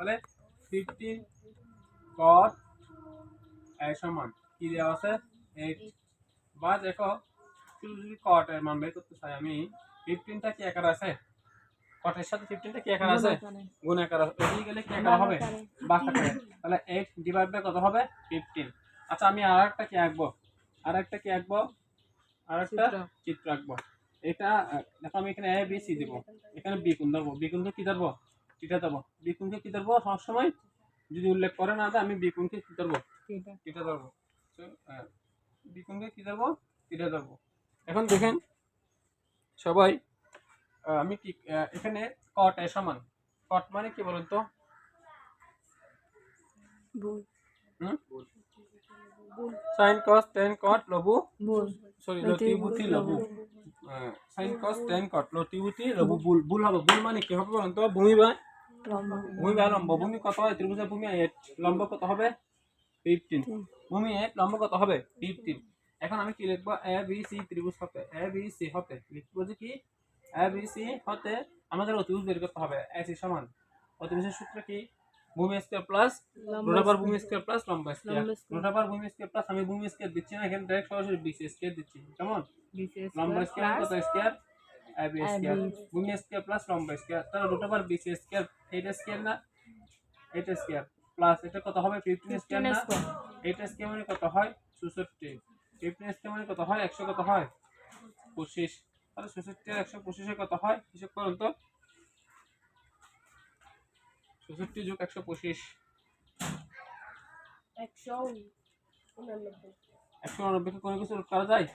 তাহলে ফিফটিন কট সমান কি দেওয়া আছে? এইট বা দেখো শুধু যদি কট এর মান বের করতে চাই আমি ফিফটিনটা কি একার আছে? কটের সাথে ফিফটিনটা কি একার আছে? গুণ একার আছে। এদিকে গেলে কি একার হবে? বাক আকারে। তাহলে এইট ডিভাইড বাই কত হবে? ফিফটিন আচ্ছা আমি আর একটা কি আঁকবো? আর একটা কি আঁকবো? আর একটা চিত্র। আঁকবো। এটা দেখো আমি এখানে এ বি সি দিব। এখানে বি কোণ ধরবো? বি কোণকে কি ধরবো? টিটা দেবো বি কোণকে কি ধরবো? সবসময় যদি উল্লেখ করে না আমি বি কোণকে কি ধরবো? টিটা ধরবো। So, আহ, বি কোণকে কি ধরবো? টিটা ধরবো। এখন দেখেন সবাই আমি কি এখানে কট এ সমান। কট মানে কি বলুন তো? সাইন কস টেন কট লবু সরি লতি, লতিবুতি লবু। সাইন কস টেন কট লতিবুতি লবু বুল বুল হবে। বুল মানে কি হবে বলুন তো? ভূমি বা ভূমি বা লম্ব। ভূমি কত হয়? ত্রিভুজের ভূমি এইট লম্ব কত হবে? ফিফটিন ভূমি এইট লম্ব কত হবে? ফিফটিন এখন আমি কি লিখব? এ বি সি ত্রিভুজ হতে। এ বি সি হতে। লিখব যে কি? এ বি সি হতে আমাদের অতিভুজ বের করতে হবে। এ সি সমান। অতিভুজের সূত্র কি? ভূমি স্কয়ার প্লাস রোটাবার ভূমি স্কয়ার প্লাস লম্বা স্কয়ার। রোটাবার ভূমি স্কয়ার প্লাস আমি ভূমি স্কয়ার দিচ্ছি না এখানে ডাইরেক্ট সরাসরি বিসি স্কয়ার দিচ্ছি। কেমন লম্বা স্কয়ার কত? স্কয়ার AB স্কয়ার ভূমি স্কয়ার প্লাস লম্বা স্কয়ার তাহলে রোটাবার বিসি স্কয়ার এইটা স্কয়ার না এইটা স্কয়ার প্লাস এটা কত হবে? 15 স্কয়ার না square। স্কয়ার মানে কত হয়? 66 15 স্কয়ার মানে কত হয়? 100 কত হয়? 25 তাহলে 66 আর 125 এর কত হয়? হিসাব করুন তো। 66 যোগ 125 একশো উনানব্বই। একশো কোনো কিছু করা যায়?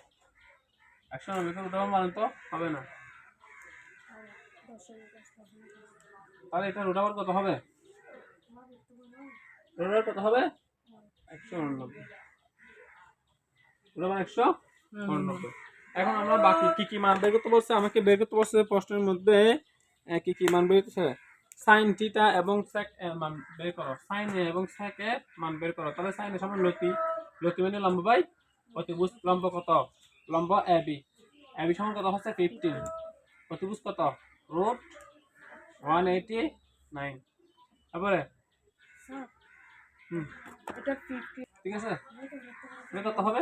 একশো উননব্বইকে উঠাবো মানে তো হবে না। তাহলে এটা রোটাবার কত হবে? রোটাবার কত হবে? একশো উননব্বই। রোটাবার একশো উননব্বই। এখন আমরা বাকি কি কি মান বের করতে বলছে? আমাকে বের করতে বলছে প্রশ্নের মধ্যে কি কি মান বের করছে? সাইন থিটা এবং সেক মান বের করো। সাইন এবং সেক এর মান বের করো। তাহলে সাইন এর সমান লতি। লতি মানে লম্ব বাই অতিভুজ লম্ব কত? লম্ব এ বি। এ সমান কত হচ্ছে ফিফটিন অতিভুজ কত? Root one eighty nine. তারপরে ঠিক আছে? এটা কত হবে?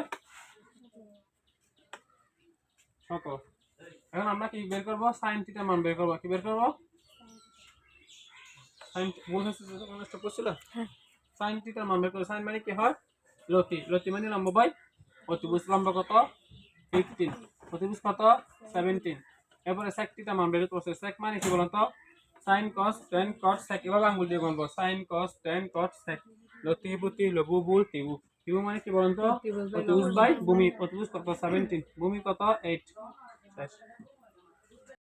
শত। এখন আমরা কি বের করব? সাইন থিটা মান বের করব। কি বের করব? সাইন ভুল হয়েছে করছিল। সাইন থিটার মান বের করব। সাইন মানে কি হয়? লতি লতি মানে লম্ব বাই অতিভুজ লম্ব কত? ফিফটিন অতিভুজ কত? সেভেন্টিন এরপরে সেক থিটা মান বের করছে। সেক মানে কি বলতো? সাইন কস টেন কট সেক এভাবে আঙ্গুল দিয়ে গণবো সাইন কস টেন কট সেক লতি বুতি লবু বুল টিবু টিবু মানে কি বলতো? by বাই ভূমি। অতিভুজ কত? সেভেন্টিন ভূমি কত? এইট